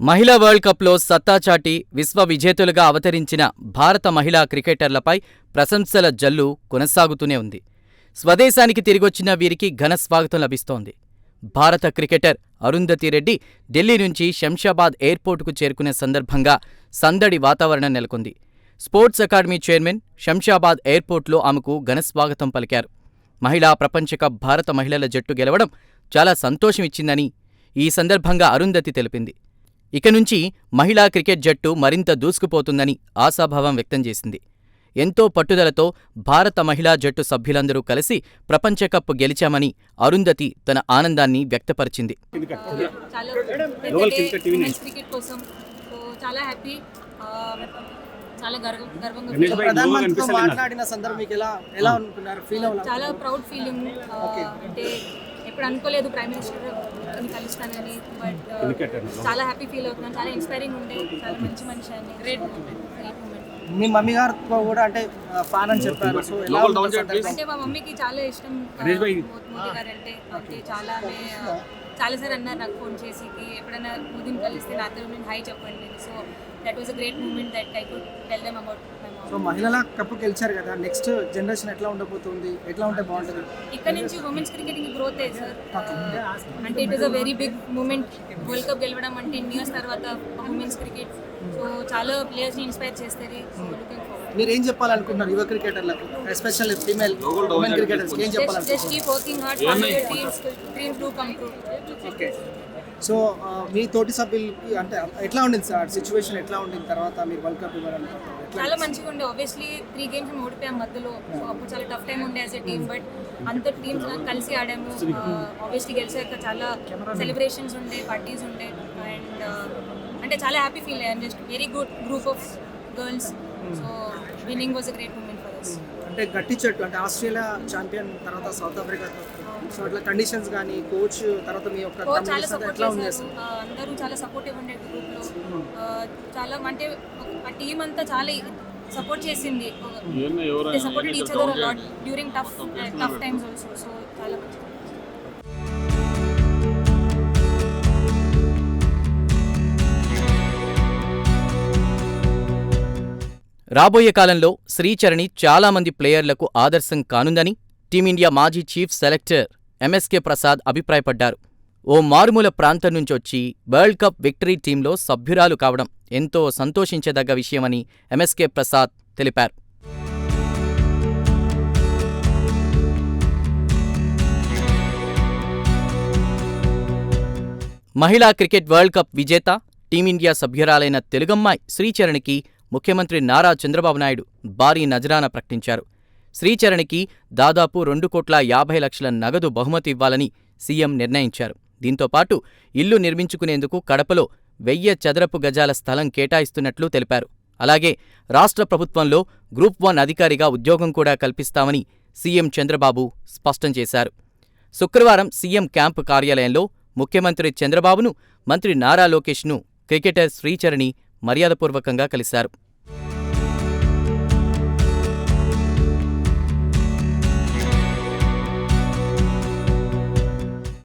మహిళా వరల్డ్ కప్లో సత్తాచాటి విశ్వ విజేతలుగా అవతరించిన భారత మహిళా క్రికెటర్లపై ప్రశంసల జల్లు కొనసాగుతూనే ఉంది. స్వదేశానికి తిరిగొచ్చిన వీరికి ఘన స్వాగతం లభిస్తోంది. భారత క్రికెటర్ అరుంధతి రెడ్డి ఢిల్లీ నుంచి శంషాబాద్ ఎయిర్పోర్టుకు చేరుకునే సందర్భంగా సందడి వాతావరణం నెలకొంది. స్పోర్ట్స్ అకాడమీ చైర్మన్ శంషాబాద్ ఎయిర్పోర్టులో ఆమెకు ఘన స్వాగతం పలికారు. మహిళా ప్రపంచకప్ భారత మహిళల జట్టు గెలవడం చాలా సంతోషం ఇచ్చిందని ఈ సందర్భంగా అరుంధతి తెలిపింది. ఇక నుంచి మహిళా క్రికెట్ జట్టు మరింత దూసుకుపోతుందని ఆశాభావం వ్యక్తం చేసింది. ఎంతో పట్టుదలతో భారత మహిళా జట్టు సభ్యులందరూ కలిసి ప్రపంచ కప్ గెలిచామని అరుంధతి తన ఆనందాన్ని వ్యక్తపరిచింది. చాలా గర్వంగా మాట్లాడిన సందర్భం ఎలా ఎలా అనుకున్నారు? ఫీల్ ప్రౌడ్ ఫీలింగ్ అంటే ఎప్పుడు అనుకోలేదు ప్రైమ్ మినిస్టర్ కలుస్తానని బట్ చాలా హ్యాపీ ఫీల్ అవుతున్నాను. చాలా ఇన్స్పైరింగ్ ఉండే. చాలా మంచి మనిషి అని గ్రేట్ గ్రేట్ మూమెంట్ మీ మమ్మీ గారితో కూడా అంటే ఫ్యాన్ అని చెప్పారు. సో ఎలా? అంటే మా మమ్మీకి చాలా ఇష్టం మో- మోదీ గారు అంటే అంటే చాలా ఆమె, ఆ, చాలా సార్ అన్నారు నాకు ఫోన్ చేసి "కి ఎప్పుడైనా మోదీని కలిస్తే నాతో నేను హై చెప్పండి. So that was a great moment that I could tell them about so మహిళల కప్పు గెలిచారు కదా. నెక్స్ట్ జనరేషన్ ఎట్లా ఉండబోతుంది? ఎట్లా ఉంటే బాగుంటుంది? ఇక్కడ నుంచి ఉమెన్స్ క్రికెటింగ్ గ్రోత్ సార్. అంటే it is a very big moment world cup గెలవడం అంటే ఇన్ని ఇయర్స్ తర్వాత ఉమెన్స్ క్రికెట్ సో చాలా ప్లేయర్స్ని ఇన్స్పైర్ చేస్తుంది సో లుకింగ్ ఫార్వర్డ్ మీరు ఏం చెప్పాలనుకుంటున్నారు యువ క్రికెటర్లకు? ఎస్పెషల్లీ ఫీమేల్ ఉమెన్ క్రికెటర్స్ ఏం చెప్పాలనుకుంటున్నారు? Just keep working hard dreams dreams do come true okay so మీ తోటి సభ్యులకి అంటే ఎట్లా ఉండింది సార్? సిచ్యువేషన్ ఎట్లా ఉండింది? తర్వాత మీరు వరల్డ్ కప్ ఇవ్వాలనుకుంటున్నారు ఎట్లా చాలా మంచిగా ఉండే ఆబ్వియస్లీ త్రీ గేమ్స్ మేము ఓడిపోయాం మధ్యలో. సో అప్పుడు చాలా టఫ్ టైం ఉండే యాజ్ ఎ టీమ్ బట్ అంత టీమ్స్ కలిసి ఆడాము. ఆబ్వియస్లీ గెలిచాక చాలా సెలబ్రేషన్స్ ఉండే పార్టీస్ ఉండే. అండ్ అంటే చాలా హ్యాపీ ఫీల్ అయ్యాను just very good group of girls so winning was a great moment for us అంటే గట్టి చెట్టు అంటే ఆస్ట్రేలియా ఛాంపియన్ తర్వాత సౌత్ ఆఫ్రికాతో సో అట్లా కండిషన్స్ కానీ కోచ్ తర్వాత మీ యొక్క సపోర్ట్ ఎట్లా ఉంది అందరూ చాలా సపోర్టివ్ ఉండే గ్రూప్లో చాలా అంటే ఆ టీం అంతా చాలా సపోర్ట్ చేసింది. Supported each other lot during tough tough times also so చాలా మంచిగా రాబోయే కాలంలో శ్రీచరణి చాలా మంది ప్లేయర్లకు ఆదర్శం కానుందని టీమిండియా మాజీ చీఫ్ సెలెక్టర్ ఎంఎస్కే ప్రసాద్ అభిప్రాయపడ్డారు. ఓ మారుమూల ప్రాంతం నుంచొచ్చి వరల్డ్ కప్ విక్టరీ టీంలో సభ్యురాలు కావడం ఎంతో సంతోషించదగ్గ విషయమని ఎంఎస్కే ప్రసాద్ తెలిపారు. మహిళా క్రికెట్ వరల్డ్ కప్ విజేత టీమిండియా సభ్యురాలైన తెలుగమ్మాయి శ్రీచరణికి ముఖ్యమంత్రి నారా చంద్రబాబు నాయుడు భారీ నజరాన ప్రకటించారు. శ్రీచరణికి దాదాపు రెండు కోట్ల యాభై లక్షల నగదు బహుమతి ఇవ్వాలని సీఎం నిర్ణయించారు. దీంతో పాటు ఇల్లు నిర్మించుకునేందుకు కడపలో వెయ్యి చదరపు గజాల స్థలం కేటాయిస్తున్నట్లు తెలిపారు. అలాగే రాష్ట్ర ప్రభుత్వంలో గ్రూప్ వన్ అధికారిగా ఉద్యోగం కూడా కల్పిస్తామని సీఎం చంద్రబాబు స్పష్టం చేశారు. శుక్రవారం సీఎం క్యాంపు కార్యాలయంలో ముఖ్యమంత్రి చంద్రబాబును మంత్రి నారా లోకేష్ను క్రికెటర్ శ్రీచరణి మర్యాదపూర్వకంగా కలిశారు.